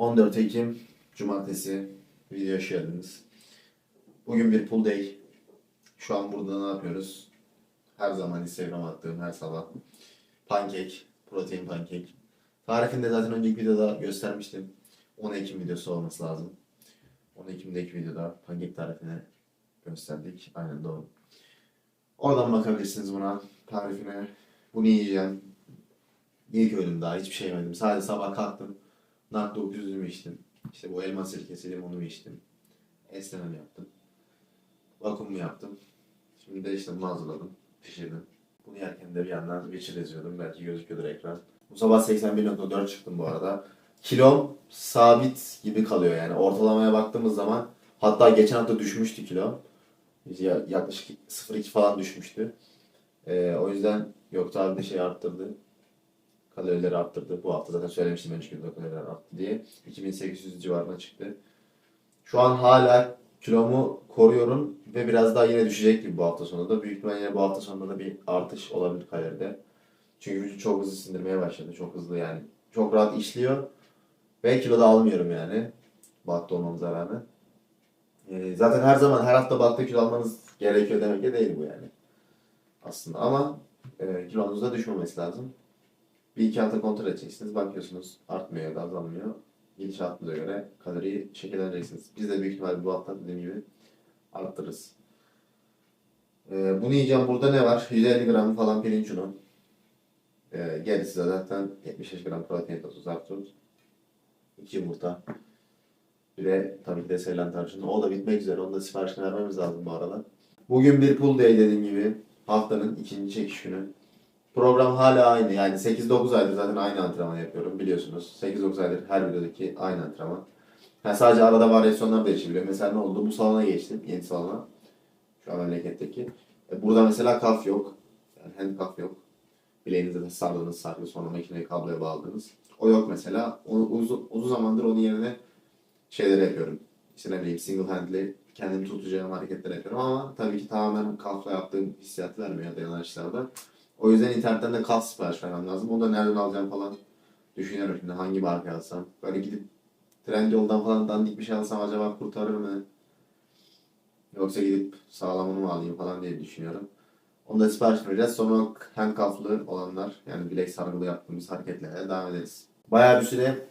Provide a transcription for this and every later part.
14 Ekim Cumartesi video hoş. Bugün bir pull day. Şu an burada ne yapıyoruz? Her zaman Instagram attığım her sabah. Pankek, protein pankek. Tarifini de zaten önceki videoda göstermiştim. 10 Ekim videosu olması lazım. 10 Ekim'deki videoda pankek tarifini gösterdik. Aynen doğru. Oradan bakabilirsiniz buna. Tarifine. Bunu yiyeceğim. İlk öğünüm daha hiçbir şey yemedim. Sadece sabah kalktım. Nar 900'ümü içtim. İşte bu elma sirkesi limonumu içtim. Esnememi yaptım. Vakumu yaptım. Şimdi de işte bunu hazırladım. Pişirdim. Bunu yerken de bir yandan Witcher izliyordum. Belki gözüküyordur ekran. Bu sabah 81.4 çıktım bu arada. Kilom sabit gibi kalıyor yani. Ortalamaya baktığımız zaman hatta geçen hafta düşmüştü kilo. Ya- Yaklaşık 0.2 falan düşmüştü. Ee, o yüzden yok abi de şey arttırdı kalorileri arttırdı. Bu hafta zaten söylemiştim önceki videoda kaloriler arttı diye. 2800 civarına çıktı. Şu an hala kilomu koruyorum ve biraz daha yine düşecek gibi bu hafta sonunda. Büyük ihtimalle yine bu hafta sonunda da bir artış olabilir kaloride. Çünkü vücut çok hızlı sindirmeye başladı. Çok hızlı yani. Çok rahat işliyor. Ve kilo da almıyorum yani. Baktı olmamıza rağmen. Ee, zaten her zaman her hafta baktı kilo almanız gerekiyor demek ki değil bu yani. Aslında ama e, kilonuz da düşmemesi lazım. Bir iki hafta kontrol edeceksiniz. Bakıyorsunuz artmıyor ya da azalmıyor. Gidişatınıza göre kaloriyi şekillendireceksiniz. Biz de büyük ihtimalle bu hafta dediğim gibi arttırırız. Ee, bunu yiyeceğim. Burada ne var? 150 gram falan pirinç unu. Ee, gerisi de zaten 75 gram protein tozu, zartut. 2 yumurta. Bir de tabii ki de Seylan tarçını. O da bitmek üzere. Onu da siparişini vermemiz lazım bu arada. Bugün bir pull day dediğim gibi. Haftanın ikinci çekiş günü. Program hala aynı. Yani 8-9 aydır zaten aynı antrenman yapıyorum biliyorsunuz. 8-9 aydır her videodaki aynı antrenman. Ha, sadece arada varyasyonlar değişebiliyor. Mesela ne oldu? Bu salona geçtim. Yeni salona. Şu an memleketteki. E, burada mesela kaf yok. Yani hand kaf yok. Bileğinize de sardınız sargı sonra makineyi kabloya bağladınız. O yok mesela. Onu, uzun, uzun zamandır onun yerine şeyleri yapıyorum. İşte ne bileyim single handli kendimi tutacağım hareketler yapıyorum ama tabii ki tamamen kafla yaptığım hissiyatı vermiyor dayanışlarda. O yüzden internetten de kas sipariş vermem lazım. Onu da nereden alacağım falan düşünüyorum şimdi hangi marka alsam. Böyle gidip Trendyol'dan falan dandik bir şey alsam acaba kurtarır mı? Yoksa gidip sağlamını mı alayım falan diye düşünüyorum. Onu da sipariş vereceğiz. Sonra handcuff'lı olanlar yani bilek sargılı yaptığımız hareketlerle devam ederiz. Bayağı bir süre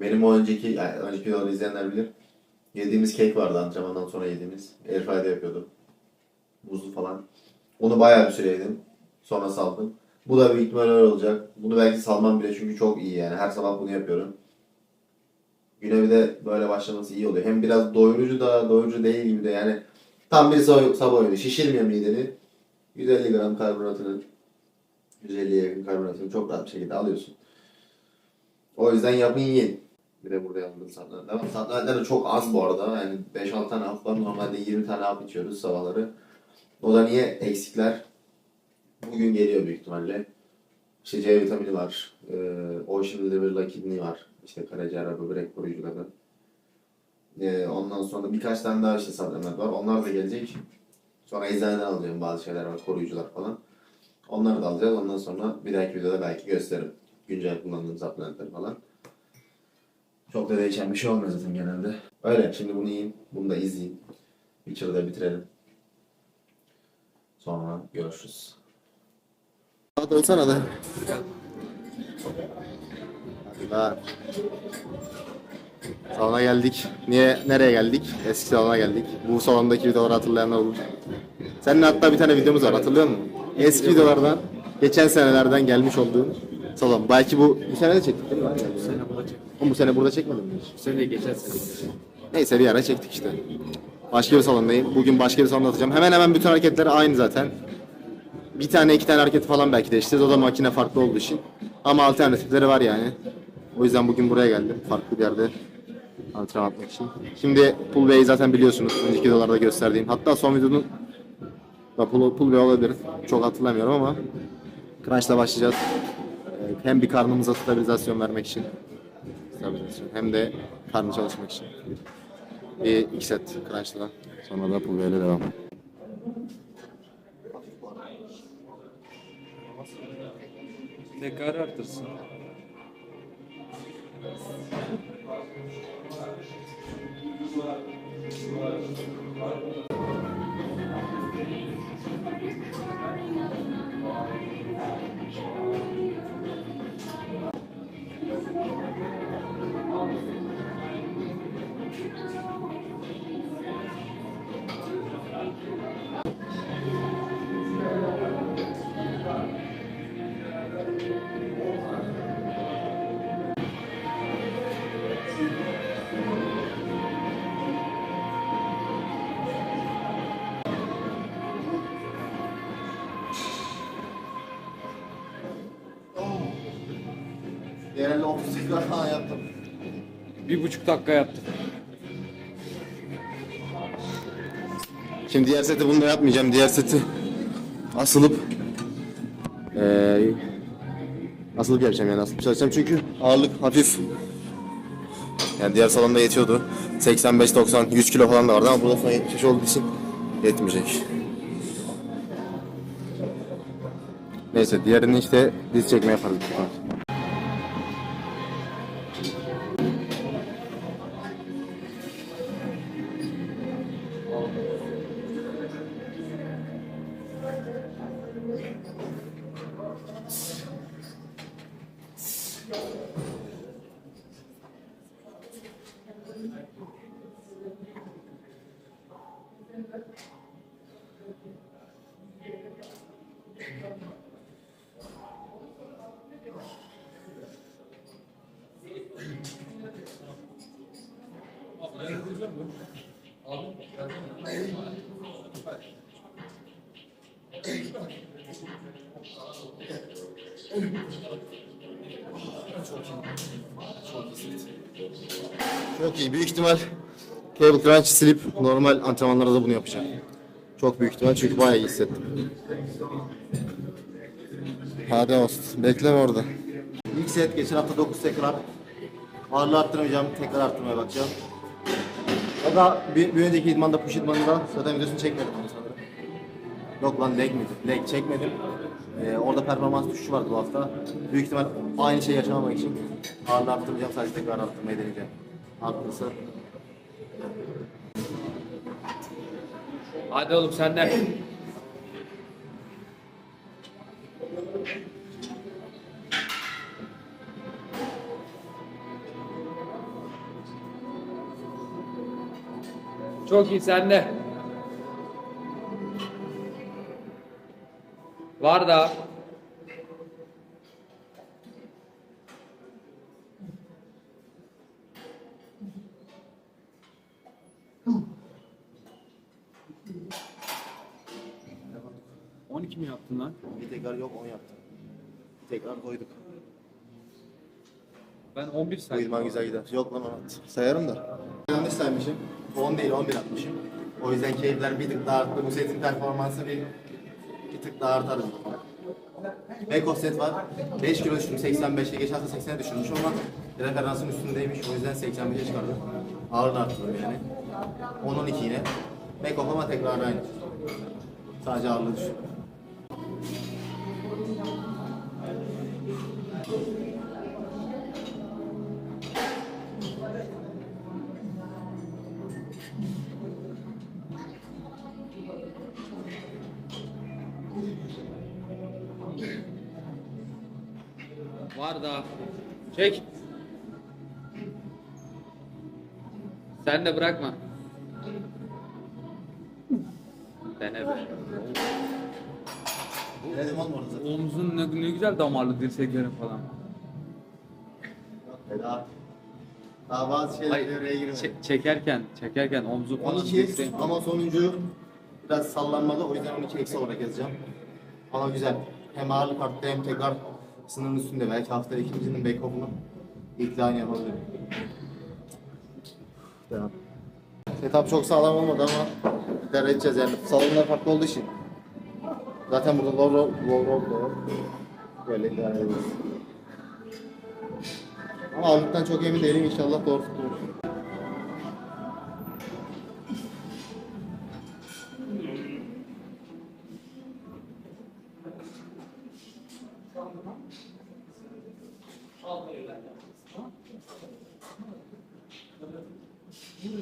benim o önceki, yani önceki videoları izleyenler bilir. Yediğimiz kek vardı antrenmandan sonra yediğimiz. Airfry'de yapıyordum. Buzlu falan. Onu bayağı bir süre yedim. Sonra saldım. Bu da büyük ihtimalle öyle olacak. Bunu belki salmam bile çünkü çok iyi yani. Her sabah bunu yapıyorum. Güne bir de böyle başlaması iyi oluyor. Hem biraz doyurucu da doyurucu değil gibi de yani tam bir sabah, oyunu. Şişirmiyor mideni. 150 gram karbonatını 150'ye yakın karbonatını çok rahat bir şekilde alıyorsun. O yüzden yapın yiyin. Bir de burada yaptığım santraller var. Santraller de çok az bu arada. Yani 5-6 tane hap var. Normalde 20 tane hap içiyoruz sabahları. O da niye eksikler? Bugün geliyor büyük ihtimalle. İşte C vitamini var. E, Ocean Liver'la kidney var. İşte karaciğer böbrek koruyucuları. E, ondan sonra birkaç tane daha işte supplement var. Onlar da gelecek. Sonra eczaneden alacağım bazı şeyler var. Koruyucular falan. Onları da alacağız. Ondan sonra bir dahaki videoda belki gösteririm. Güncel kullandığım supplementler falan. Çok da değişen bir şey olmuyor zaten genelde. Öyle. Şimdi bunu yiyin. Bunu da izleyin. Witcher'ı da bitirelim. Sonra görüşürüz. Hadi olsana da. Hadi. Salona geldik. Niye, nereye geldik? Eski salona geldik. Bu salondaki videoları hatırlayanlar olur. Seninle hatta bir tane videomuz var hatırlıyor musun? Eski videolardan, geçen senelerden gelmiş olduğun salon. Belki bu, bu sene de çektik değil mi? Bu sene burada çektik. Oğlum bu sene burada çekmedin mi? Bu sene geçen sene. Neyse bir ara çektik işte. Başka bir salondayım. Bugün başka bir salonda atacağım. Hemen hemen bütün hareketler aynı zaten. Bir tane iki tane hareketi falan belki değiştireceğiz. O da makine farklı olduğu için. Ama alternatifleri var yani. O yüzden bugün buraya geldim. Farklı bir yerde antrenman yapmak için. Şimdi pull Bey'i zaten biliyorsunuz. Önceki videolarda gösterdiğim. Hatta son videonun da pull, pull Bey olabilir. Çok hatırlamıyorum ama Crunch'la başlayacağız. Ee, Hem bir karnımıza stabilizasyon vermek için stabilizasyon hem de karnı çalışmak için. Bir iki set crunch'la sonra da pull Bey'le devam. Tekrarı arttırsın. Genelde 30 tekrar falan yaptım. Bir buçuk dakika yaptık. Şimdi diğer seti bunu da yapmayacağım. Diğer seti asılıp eee asılıp yapacağım yani asılıp çalışacağım çünkü ağırlık hafif. Yani diğer salonda yetiyordu. 85 90 100 kilo falan da vardı ama burada son 70 olduğu için yetmeyecek. Neyse diğerini işte diz çekme yaparız. Thank you. Büyük ihtimal. Çok iyi. Büyük ihtimal cable crunch silip normal antrenmanlarda da bunu yapacağım. Çok büyük ihtimal çünkü bayağı iyi hissettim. Hadi olsun. Bekleme orada. İlk set geçen hafta 9 tekrar. Ağırlığı arttırmayacağım. Tekrar arttırmaya bakacağım. Da bir, bir önceki idmanda push idmanında zaten videosunu çekmedim onu sanırım. Yok lan leg miydi? Leg çekmedim. Ee, orada performans düşüşü vardı bu hafta. Büyük ihtimal aynı şeyi yaşamamak için ağırlığı arttırmayacağım. Sadece tekrar arttırmayı deneyeceğim. Arttırırsa Hadi oğlum sen de. Çok iyi sen de. Var da. ...12 mi yaptın lan? bir tekrar yok 10 yaptım. Bir tekrar koyduk. Ben 11 Bu saydım. idman güzel gider. Yok lan 16. Sayarım da. Yanlış saymışım. 10 değil 11 atmışım. O yüzden keyifler bir tık daha arttı. Bu setin performansı bir, bir tık daha artar. Back off set var. 5 kilo düştüm 85'e. Geçen hafta 80'e düşürmüşüm ama referansın üstündeymiş. O yüzden 85'e çıkardım. Ağırlığı arttırdım yani. 10-12 yine. Back off ama tekrar aynı. Sadece ağırlığı düşüyor. Çek. Sen de bırakma. Dene be. Zaten. Omzun ne, ne güzel damarlı dirseklerin falan. Daha, daha bazı şeyler Hayır, devreye girmedi. çe- çekerken, çekerken omzu falan 12 dirseğin- ama sonuncu biraz sallanmalı o yüzden 12 eksi olarak yazacağım. Ama güzel. Hem ağırlık arttı hem tekrar sınırın üstünde. Belki hafta ikincinin back off'unu ilk line yapabilirim. Devam. Setup çok sağlam olmadı ama idare edeceğiz yani. Salonlar farklı olduğu için. Zaten burada low roll, low roll var. Böyle idare ederiz. Ama ağırlıktan çok emin değilim. İnşallah doğru tutulur. Biraz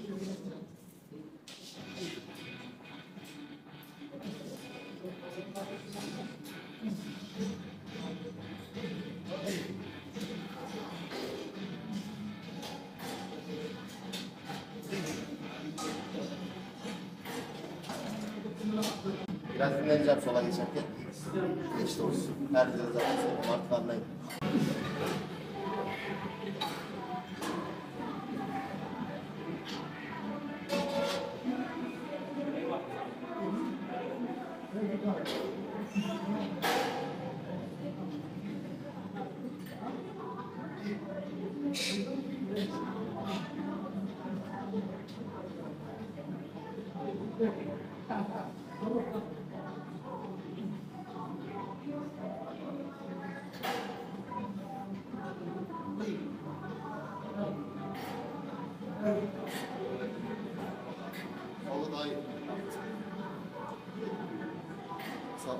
dinleneceğim sola geçerken. Geçti olsun. Herkese zaten sonra martılarlayım. Solu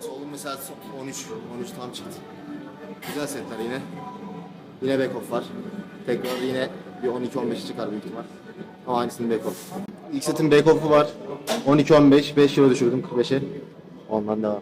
solun mesela so- 13. 13 tam çıktı. Güzel setler yine. Yine back off var. Tekrar yine bir 12-15 çıkar büyük ihtimal. Ama aynısının back off. İlk setin back off'u var. 12-15. 5 kilo düşürdüm 45'e. Ondan devam.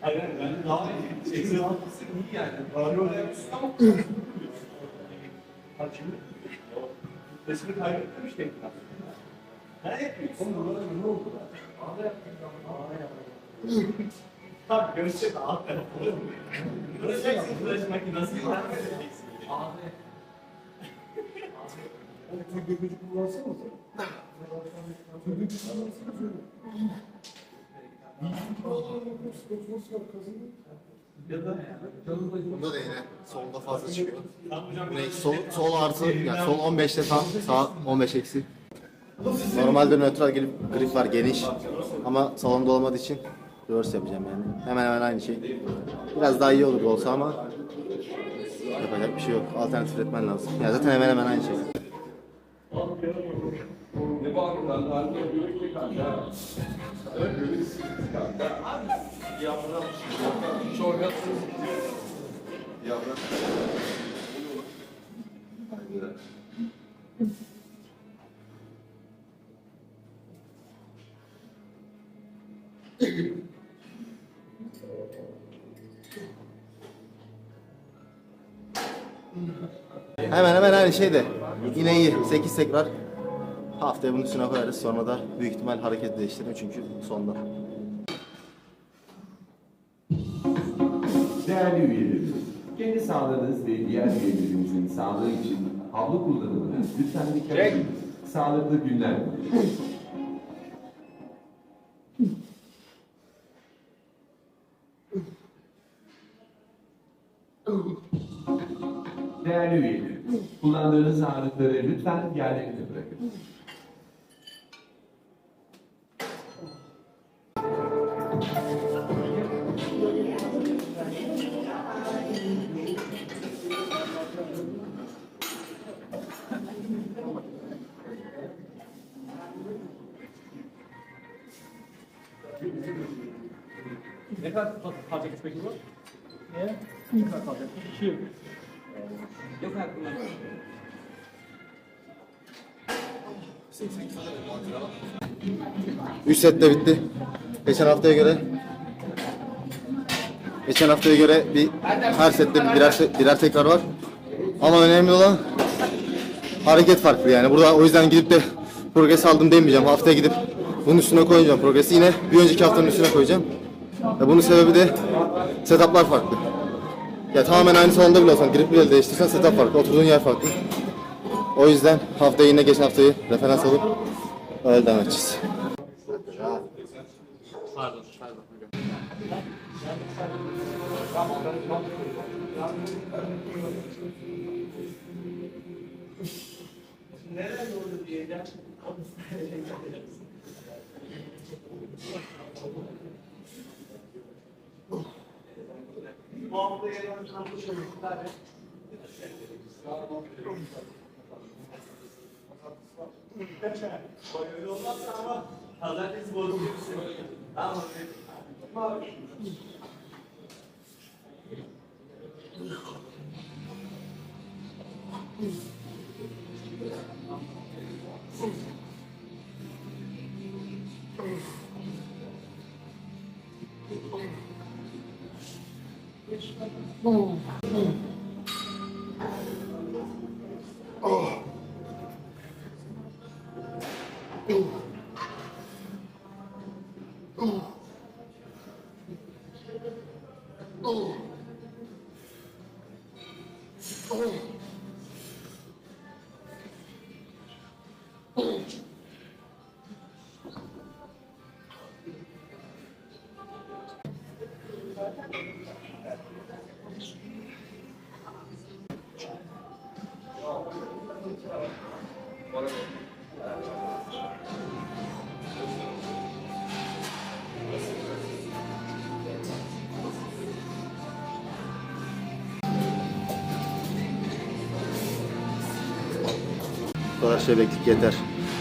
Hayır ben daha iyi. 86 iyi yani. Bari oraya yapmışsın ama. Şimdi. Resmi kaybettim işte. Ne yapıyorsun? Oğlum ne oldu lan? Ağda yaptım. Ağda yaptım. Tabii görecek ağda yapalım. Göreceksin flash makinesi. Ağda Ya da Bunda da yine solda fazla çıkıyor. Ne, sol, sol artı, yani sol 15'te tam, sağ 15 eksi. Normalde nötral grip, grip var geniş ama salonda olmadığı için reverse yapacağım yani. Hemen hemen aynı şey. Biraz daha iyi olur olsa ama yapacak bir şey yok. Alternatif üretmen lazım. Ya zaten hemen hemen aynı şey. Ne bakımdan. Hemen hemen aynı şey de. Yine iyi. 8 tekrar. Haftaya bunun üstüne koyarız. Sonra da büyük ihtimal hareket değiştiririm çünkü sonda. Değerli üyelerimiz, kendi sağlığınız ve diğer üyelerimizin sağlığı için havlu kullanımına lütfen dikkat ediniz. Sağlıklı günler Değerli üyelerimiz, kullandığınız ağırlıkları lütfen yerlerine bırakın. Kadar kalacak? İki yıl. Yok aklımda. Üç set de bitti. Geçen haftaya göre Geçen haftaya göre bir her sette bir birer, birer tekrar var. Ama önemli olan hareket farklı yani. Burada o yüzden gidip de progres aldım demeyeceğim. Haftaya gidip bunun üstüne koyacağım progresi. Yine bir önceki haftanın üstüne koyacağım. Ya bunun sebebi de setuplar farklı. Ya tamamen aynı salonda bile olsan, grip bile değiştirsen setup farklı, oturduğun yer farklı. O yüzden haftaya yine geçen haftayı referans alıp öyle devam edeceğiz. Pardon, pardon? Bu hafta yarın kampüs çocuklar. Bak öyle olmazsa ama pazartesi bozulursun. Tamam. Oh. Oh. Bu kadar bekledik yeter.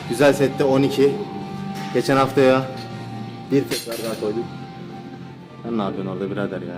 Güzel sette 12. Geçen haftaya bir tekrar daha koyduk. Sen ne yapıyorsun orada birader ya?